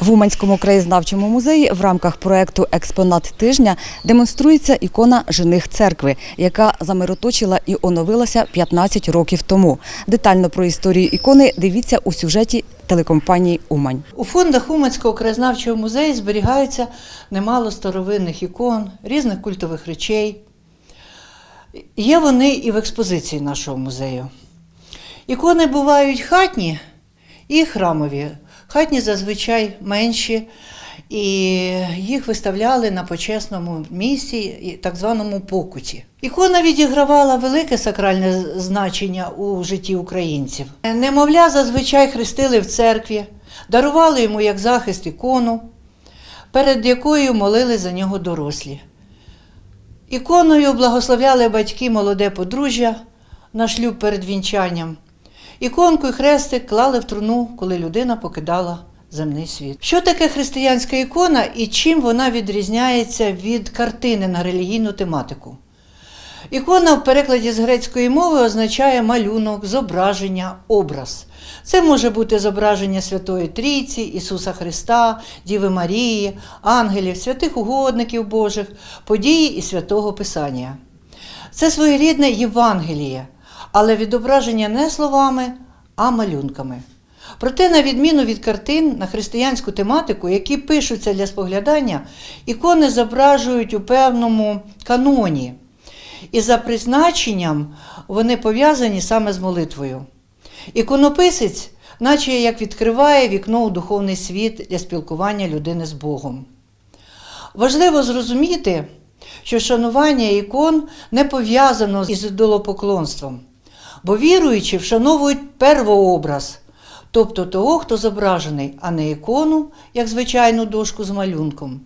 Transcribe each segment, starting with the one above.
В Уманському краєзнавчому музеї в рамках проекту Експонат тижня демонструється ікона жених церкви, яка замироточила і оновилася 15 років тому. Детально про історію ікони дивіться у сюжеті телекомпанії Умань. У фондах Уманського краєзнавчого музею зберігається немало старовинних ікон, різних культових речей. Є вони і в експозиції нашого музею. Ікони бувають хатні і храмові. Хатні зазвичай менші, і їх виставляли на почесному місці, так званому покуті. Ікона відігравала велике сакральне значення у житті українців. Немовля зазвичай хрестили в церкві, дарували йому як захист ікону, перед якою молили за нього дорослі. Іконою благословляли батьки молоде подружжя на шлюб перед вінчанням. Іконку і хрестик клали в труну, коли людина покидала земний світ. Що таке християнська ікона і чим вона відрізняється від картини на релігійну тематику? Ікона в перекладі з грецької мови означає малюнок, зображення, образ. Це може бути зображення Святої Трійці, Ісуса Христа, Діви Марії, ангелів, святих угодників Божих, події і святого Писання. Це своєрідне Євангеліє, але відображення не словами, а малюнками. Проте, на відміну від картин на християнську тематику, які пишуться для споглядання, ікони зображують у певному каноні. І за призначенням вони пов'язані саме з молитвою. Іконописець, наче як відкриває вікно у духовний світ для спілкування людини з Богом. Важливо зрозуміти, що шанування ікон не пов'язано із ідолопоклонством, бо віруючі вшановують первообраз, тобто того, хто зображений, а не ікону, як звичайну дошку з малюнком.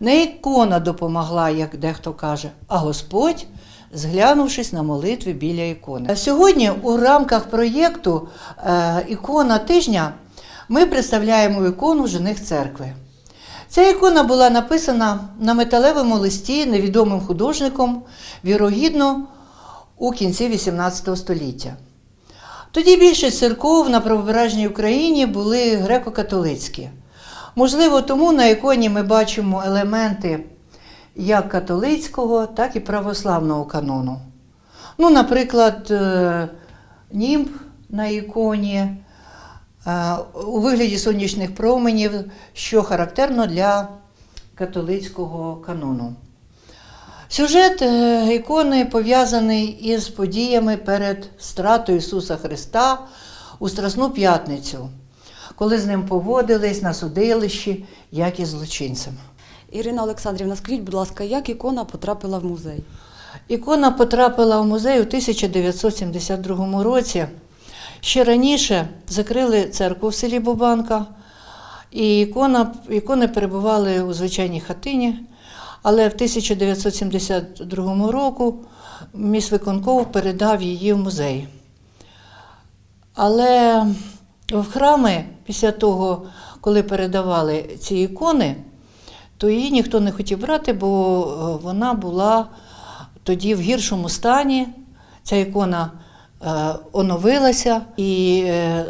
Не ікона допомогла, як дехто каже, а Господь, зглянувшись на молитви біля ікони. Сьогодні у рамках проєкту е, Ікона тижня ми представляємо ікону жених церкви. Ця ікона була написана на металевому листі невідомим художником, вірогідно у кінці XVIII століття. Тоді більшість церков на правобережній Україні були греко-католицькі. Можливо, тому на іконі ми бачимо елементи як католицького, так і православного канону. Ну, наприклад, е, німб на іконі е, у вигляді сонячних променів, що характерно для католицького канону. Сюжет е, ікони пов'язаний із подіями перед стратою Ісуса Христа у Страсну п'ятницю, коли з ним поводились на судилищі, як із злочинцем. Ірина Олександрівна, скажіть, будь ласка, як ікона потрапила в музей? Ікона потрапила в музей у 1972 році. Ще раніше закрили церкву в селі Бубанка, і ікона, ікони перебували у звичайній хатині. Але в 1972 року міськвиконков передав її в музей. Але в храми після того, коли передавали ці ікони, то її ніхто не хотів брати, бо е, вона була тоді в гіршому стані. Ця ікона е, оновилася і е,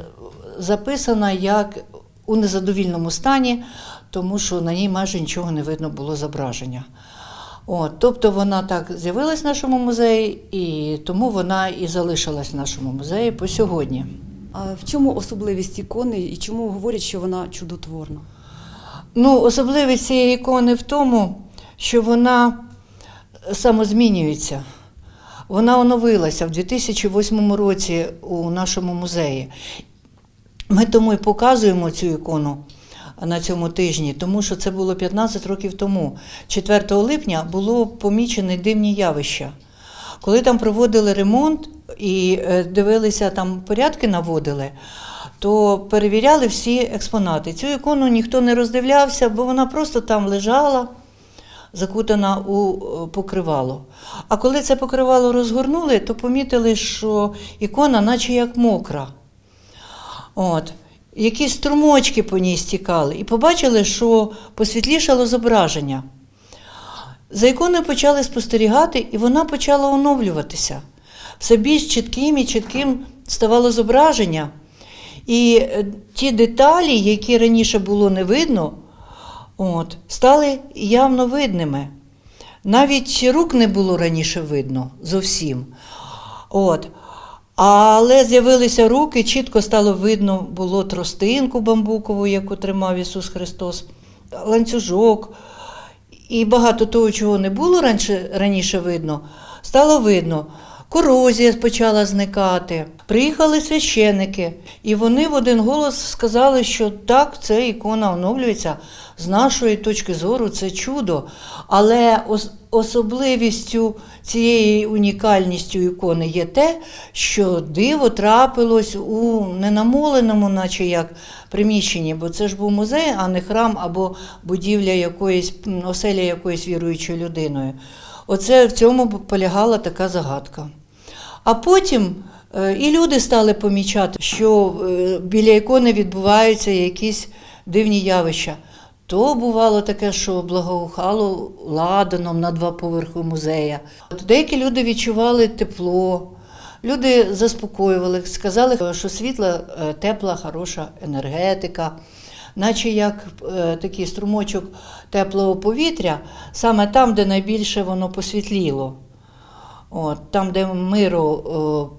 записана як у незадовільному стані, тому що на ній майже нічого не видно було зображення. От, тобто вона так з'явилась в нашому музеї, і тому вона і залишилась в нашому музеї по сьогодні. А в чому особливість ікони і чому говорять, що вона чудотворна? Ну, особливість цієї ікони в тому, що вона самозмінюється. Вона оновилася в 2008 році у нашому музеї. Ми тому і показуємо цю ікону на цьому тижні, тому що це було 15 років тому. 4 липня було помічені дивні явища. Коли там проводили ремонт і е, дивилися, там порядки наводили, то перевіряли всі експонати. Цю ікону ніхто не роздивлявся, бо вона просто там лежала, закутана у е, покривало. А коли це покривало розгорнули, то помітили, що ікона, наче як мокра. От. Якісь струмочки по ній стікали, і побачили, що посвітлішало зображення. За іконою почали спостерігати, і вона почала оновлюватися. Все більш чітким і чітким ставало зображення. І е, ті деталі, які раніше було не видно, от, стали явно видними. Навіть рук не було раніше видно зовсім. От. Але з'явилися руки, чітко стало видно було тростинку бамбукову, яку тримав Ісус Христос, ланцюжок. І багато того, чого не було раніше, раніше видно, стало видно. Корозія почала зникати. Приїхали священики, і вони в один голос сказали, що так, ця ікона оновлюється. З нашої точки зору це чудо. Але ос- особливістю цієї унікальністю ікони є те, що диво трапилось у ненамоленому, наче як приміщенні, бо це ж був музей, а не храм або будівля якоїсь оселя якоїсь віруючою людиною. Оце в цьому полягала така загадка. А потім е, і люди стали помічати, що е, біля ікони відбуваються якісь дивні явища. То бувало таке, що благоухало ладаном на два поверхи музея. Деякі люди відчували тепло, люди заспокоювали, сказали, що світла, е, тепла, хороша енергетика, наче як такий струмочок теплого повітря, саме там, де найбільше воно посвітліло. От, там, де миру о,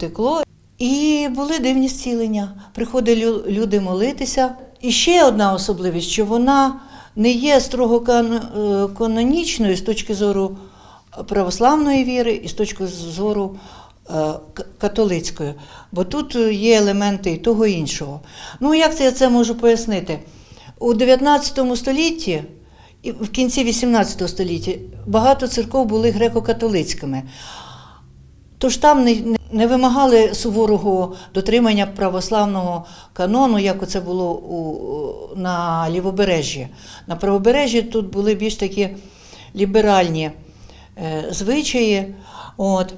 текло. І були дивні зцілення. Приходили люди молитися. І ще одна особливість, що вона не є строго е, канонічною з точки зору православної віри і з точки зору е, католицької. Бо тут є елементи і того іншого. Ну, як це я це можу пояснити? У 19 столітті і в кінці 18 століття багато церков були греко-католицькими. Тож там не- не вимагали суворого дотримання православного канону, як це було у, на лівобережжі. На правобережжі тут були більш такі ліберальні е, звичаї. От.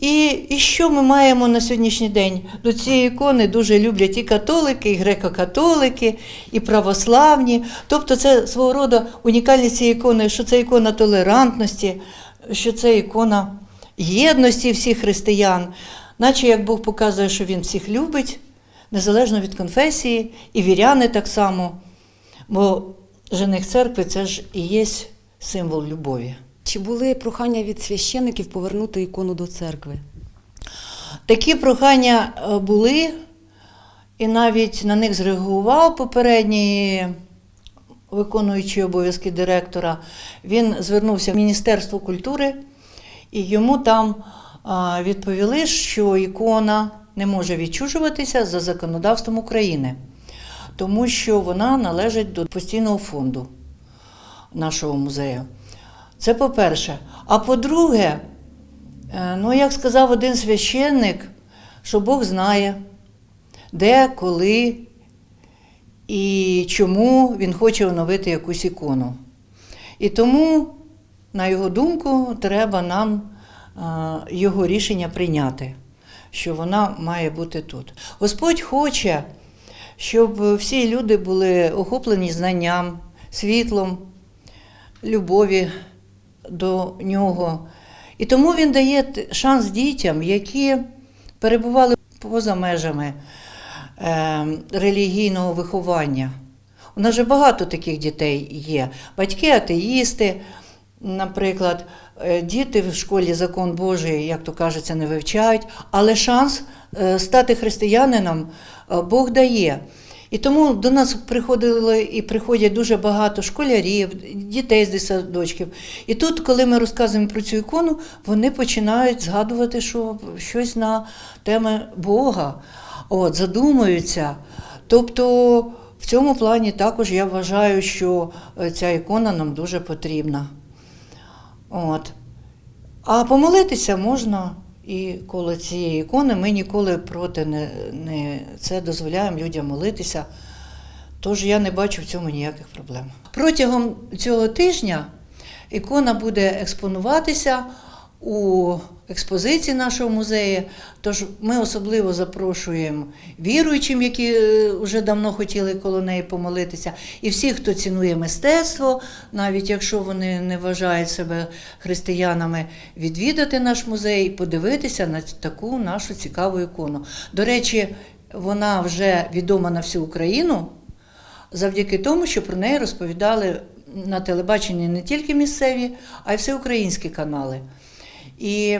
І, і що ми маємо на сьогоднішній день? До цієї ікони дуже люблять і католики, і греко-католики, і православні. Тобто це свого роду унікальність цієї ікони, що це ікона толерантності, що це ікона єдності всіх християн, наче як Бог показує, що Він всіх любить, незалежно від конфесії, і віряни так само. Бо жених церкви це ж і є символ любові. Чи були прохання від священиків повернути ікону до церкви? Такі прохання е, були, і навіть на них зреагував попередній виконуючий обов'язки директора. Він звернувся в Міністерство культури, і йому там відповіли, що ікона не може відчужуватися за законодавством України, тому що вона належить до постійного фонду нашого музею. Це по-перше. А по-друге, Е, Ну, як сказав один священник, що Бог знає, де, коли і чому він хоче оновити якусь ікону. І тому, на його думку, треба нам е, його рішення прийняти, що вона має бути тут. Господь хоче, щоб всі люди були охоплені знанням, світлом, любові до нього. І тому він дає шанс дітям, які перебували поза межами е, релігійного виховання. У нас же багато таких дітей є. Батьки атеїсти, наприклад, Е, діти в школі закон Божий, як то кажеться, не вивчають, але шанс е, стати християнином е, Бог дає. І тому до нас приходили і приходять дуже багато школярів, дітей з дитсадочків. І тут, коли ми розказуємо про цю ікону, вони починають згадувати, що щось на теми Бога, от, задумуються. Тобто, в цьому плані також я вважаю, що е, ця ікона нам дуже потрібна. От. А помолитися можна і коло цієї ікони. Ми ніколи проти не, не це дозволяємо людям молитися. Тож я не бачу в цьому ніяких проблем. Протягом цього тижня ікона буде експонуватися у експозиції нашого музею. Тож ми особливо запрошуємо віруючим, які е, вже давно хотіли коло неї помолитися, і всіх, хто цінує мистецтво, навіть якщо вони не вважають себе християнами, відвідати наш музей і подивитися на таку нашу цікаву ікону. До речі, вона вже відома на всю Україну завдяки тому, що про неї розповідали на телебаченні не тільки місцеві, а й всеукраїнські канали. І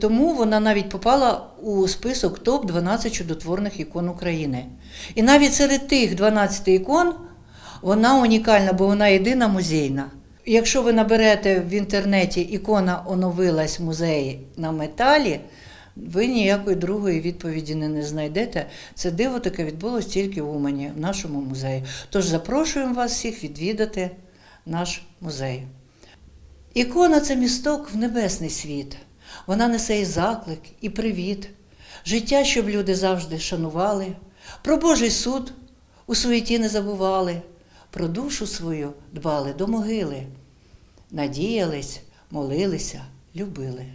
тому вона навіть попала у список топ-12 чудотворних ікон України. І навіть серед тих 12 ікон вона унікальна, бо вона єдина музейна. Якщо ви наберете в інтернеті ікона оновилась в музеї на металі, ви ніякої другої відповіді не, знайдете. Це диво таке відбулося тільки в Умані, в нашому музеї. Тож запрошуємо вас всіх відвідати наш музей. Ікона це місток в небесний світ. Вона несе і заклик, і привіт, життя, щоб люди завжди шанували, про Божий суд у суеті не забували, про душу свою дбали до могили, надіялись, молилися, любили.